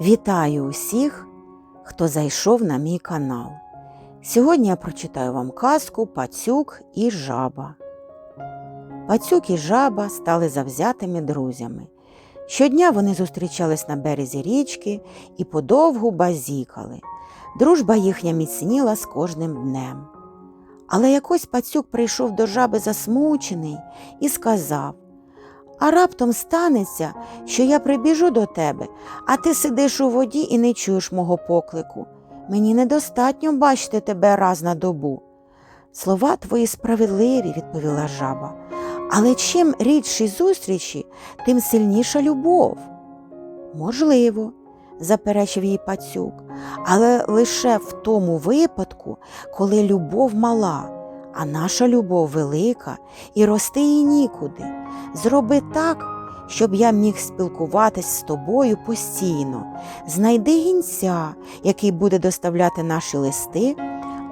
Вітаю усіх, хто зайшов на мій канал. Сьогодні я прочитаю вам казку Пацюк і жаба. Пацюк і жаба стали завзятими друзями. Щодня вони зустрічались на березі річки і подовгу базікали. Дружба їхня міцніла з кожним днем. Але якось пацюк прийшов до жаби засмучений і сказав А раптом станеться, що я прибіжу до тебе, а ти сидиш у воді і не чуєш мого поклику. Мені недостатньо бачити тебе раз на добу. Слова твої справедливі, відповіла жаба. Але чим рідші зустрічі, тим сильніша любов. Можливо, заперечив їй пацюк, але лише в тому випадку, коли любов мала, а наша любов велика і рости їй нікуди. Зроби так, щоб я міг спілкуватись з тобою постійно. Знайди гінця, який буде доставляти наші листи,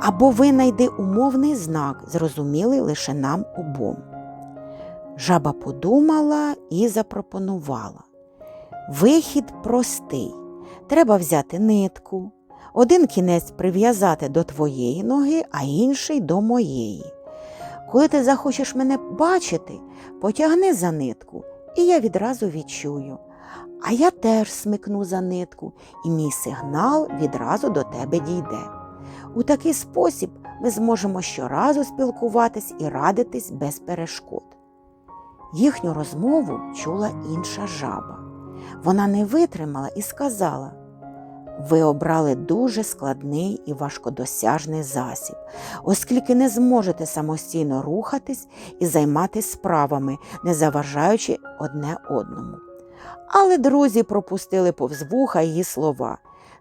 або винайди умовний знак, зрозумілий лише нам обом. Жаба подумала і запропонувала. Вихід простий. Треба взяти нитку, один кінець прив'язати до твоєї ноги, а інший до моєї. Коли ти захочеш мене бачити, потягни за нитку, і я відразу відчую. А я теж смикну за нитку, і мій сигнал відразу до тебе дійде. У такий спосіб ми зможемо щоразу спілкуватись і радитись без перешкод. Їхню розмову чула інша жаба. Вона не витримала і сказала ви обрали дуже складний і важкодосяжний засіб, оскільки не зможете самостійно рухатись і займатися справами, не заважаючи одне одному. Але друзі пропустили повз вуха її слова.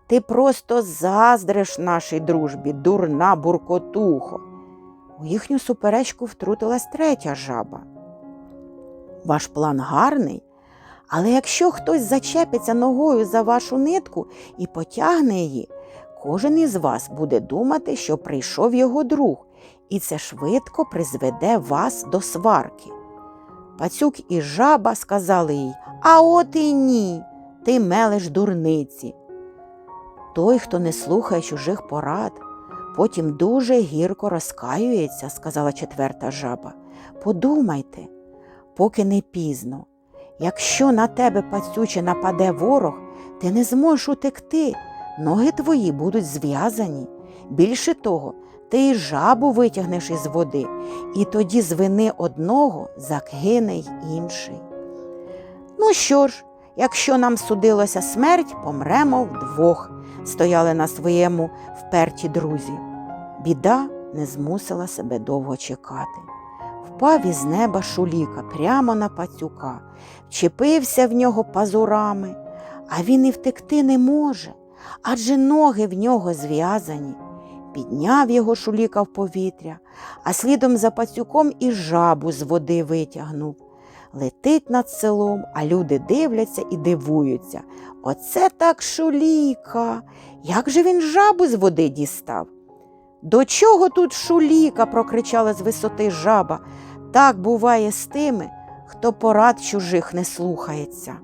Ти просто заздриш нашій дружбі, дурна буркотухо. У їхню суперечку втрутилась третя жаба. Ваш план гарний, але якщо хтось зачепиться ногою за вашу нитку і потягне її, кожен із вас буде думати, що прийшов його друг, і це швидко призведе вас до сварки. Пацюк і жаба сказали їй А от і ні, ти мелеш дурниці. Той, хто не слухає чужих порад, потім дуже гірко розкаюється, сказала четверта жаба. Подумайте, поки не пізно. Якщо на тебе пацюче нападе ворог, ти не зможеш утекти, ноги твої будуть зв'язані. Більше того, ти і жабу витягнеш із води, і тоді з вини одного загине й інший. Ну що ж, якщо нам судилося смерть, помремо вдвох, стояли на своєму вперті друзі. Біда не змусила себе довго чекати. Впав із неба шуліка прямо на пацюка, вчепився в нього пазурами, а він і втекти не може, адже ноги в нього зв'язані. Підняв його шуліка в повітря, а слідом за пацюком і жабу з води витягнув. Летить над селом, а люди дивляться і дивуються. Оце так шуліка. Як же він жабу з води дістав? До чого тут шуліка? прокричала з висоти жаба. Так буває з тими, хто порад чужих не слухається.